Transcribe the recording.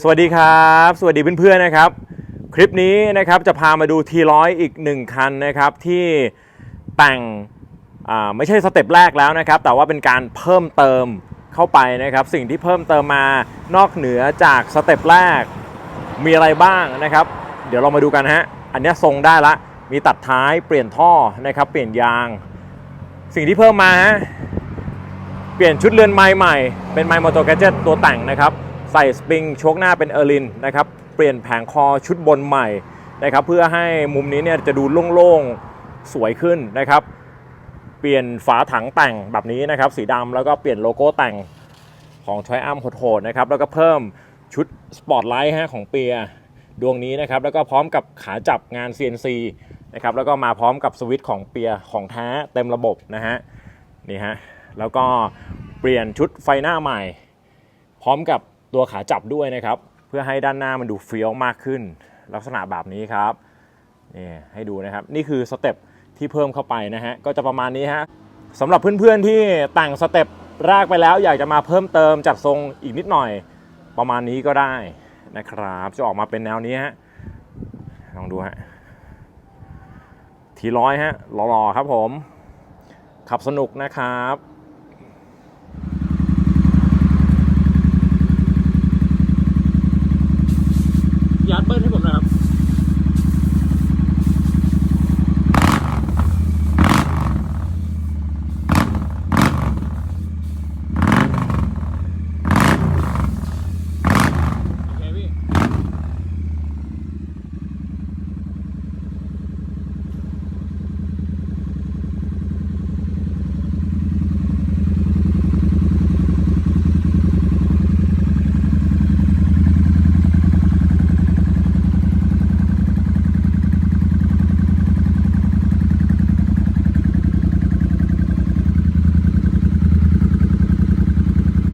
สวัสดีครับ สวัสดีเพื่อนๆนะครับ คลิปนี้นะครับจะพามาดูทีร้อยอีกหนึ่งคันนะครับที่แต่งไม่ใช่สเต็ปแรกแล้วนะครับ แต่ว่าเป็นการเพิ่มเติมเข้าไปนะครับ สิ่งที่เพิ่มเติมมานอกเหนือจากสเต็ปแรกมีอะไรบ้างนะครับ เดี๋ยวเรามาดูกันฮะอันนี้ทรงได้ละมีตัดท้ายเปลี่ยนท่อนะครับ เปลี่ยนยาง สิ่งที่เพิ่มมาฮะเปลี่ยนชุดเรือนไม้ใหม่เป็นไม้มอเตอร์แกจตัวแต่งนะครับ ใส่สปริงโชคหน้าเป็นเออร์ลินนะครับเปลี่ยนแผงคอชุดบนใหม่นะครับเพื่อให้มุมนี้เนี่ยจะดูโล่งๆสวยขึ้นนะครับ เปลี่ยนฝาถังแต่งแบบนี้นะครับ สีดำแล้วก็เปลี่ยนโลโก้แต่งของ t r i u m p โหดๆนะครับแล้วก็เพิ่มชุดสปอร์ตไลท์ฮะของเปียดวงนี้นะครับแล้วก็พร้อมกับขาจับงาน CNC นะครับแล้วก็มาพร้อมกับสวิตช์ของเปียของแท้เต็มระบบนะฮะนี่ฮะแล้วก็เปลี่ยนชุดไฟหน้าใหม่ พร้อมกับ ตัวขาจับด้วยนะครับ เพื่อให้ด้านหน้ามันดูเฟี้ยวมากขึ้น ลักษณะแบบนี้ครับนี่ให้ดูนะครับ นี่คือสเต็ปที่เพิ่มเข้าไปนะฮะก็จะประมาณนี้ฮะสำหรับเพื่อนๆที่แต่งสเต็ปแรกไปแล้วอยากจะมาเพิ่มเติมจัดทรงอีกนิดหน่อย ประมาณนี้ก็ได้นะครับ จะออกมาเป็นแนวนี้ฮะลองดูฮะทีร้อยฮะหล่อๆครับผม ขับสนุกนะครับ